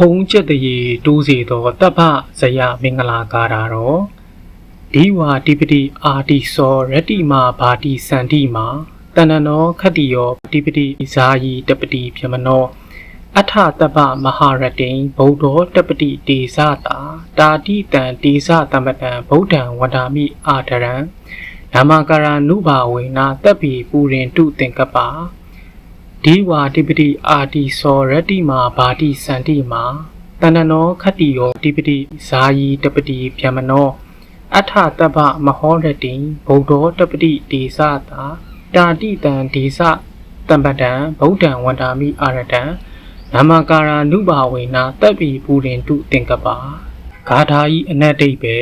ဖုံးချက်တရေတိုးစေသောတပ်ဖဇယမင်္ဂလာကာတာတော်ဒီဝါတိပတိအာတိစောရတ္တိမာဘာတိစန္တိမာတဏ္ဏနောခတ္တိယောတိပတိဇာယီတပတိပြမနောအထတပ္ပမဟာရတိံဗုဒ္ဓောတပတိတေဇတာတာတိတံတေဇတမ္ပတံဗုဒ္ဓံဝန္တာမိအာဒရံဓမ္မကာရနုဘာဝေနာတပ်ပိပူရင်တုသင်္ကပ္ပါ ဒီဝါတိပတိအာတိစောရတ္တိမာဘာတိစန္တိမာတဏ္ဏနောခတ္တိယောတိပတိဇာယီတပတိပြမနောအထတပ္ပမဟောရတိံဗုဒ္ဓောတပတိတေဇတာတာတိတံဒေဇတမ္ပတံဗုဒ္ဓံဝန္တာမိအာရတံနာမကာရာနုဘာဝေနာတပ်ပီပူရင်တုသင်္ကပ္ပါဂါထာဤအနတ်တိတ်ပဲ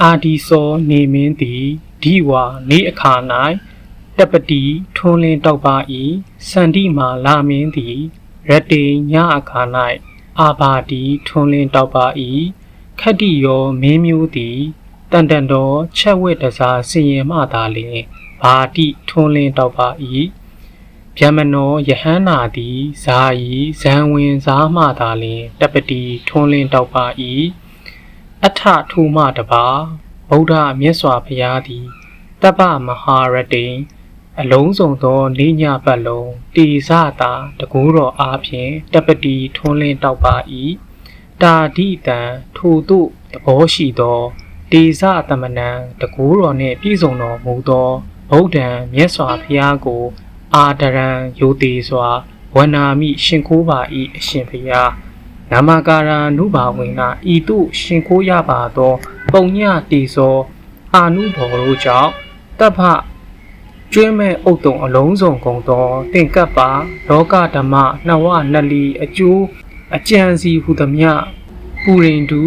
အာဒီစောနေမင်းသည်ဒီဝါနေအခါ၌ တပတိထွန်းလင်းတောက်ပါဤစန္တိမာလာမင်းသည်ရတေညအခါ၌အာဘာတိထွန်းလင်းတောက်ပါဤခတ္တိယောမင်းမျိုးသည်တန်တန်တော်ချက်ဝက်တစားစင်ရင်မှသာလျှင်ဘာတိထွန်းလင်းတောက်ပါဤဗျမနောယဟန္နာသည်ဇာယီဇံဝင်စားမှသာလျှင်တပတိထွန်းလင်းတောက်ပါ၏အထထူမတပါဗုဒ္ဓမြတ်စွာဘုရားသည်တပ္ပမဟာရတိန် အလုံးစုံသောနေညပတ်လုံးတေဇတာတကူတော်အားဖြင့်တပတိထွန်းလင်းတောက်ပါ၏တာဒိတံထိုသို့သဘောရှိသောတေဇတမနံတကူတော်နှင့်ပြည့်စုံတော်မူသောဗုဒ္ဓံမြတ်စွာဘုရားကို အာဒရံယိုတေစွာဝန္နာမိရှင်ခိုးပါဤအရှင်ဖျားနာမကာရာနုဘာဝင်နာဤသို့ရှင်ခိုးရပါသော ပုံညတေဇောအာနုဘော်တို့ကြောင့်တပ္ဖ ကျွင်းမဲ့အုတ်တုံအလုံးစုံကုန်သောသင်္ကပ္ပါလောကဓမ္မနှဝနလီအကျိုးအကြံစီဟုသမျှပူရင်တူ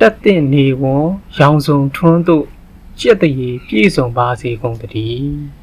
တက်တဲ့နေဝံရောင်စုံထွန်းတို့ကြက်တရေပြည့်စုံပါစေကုန်တည်း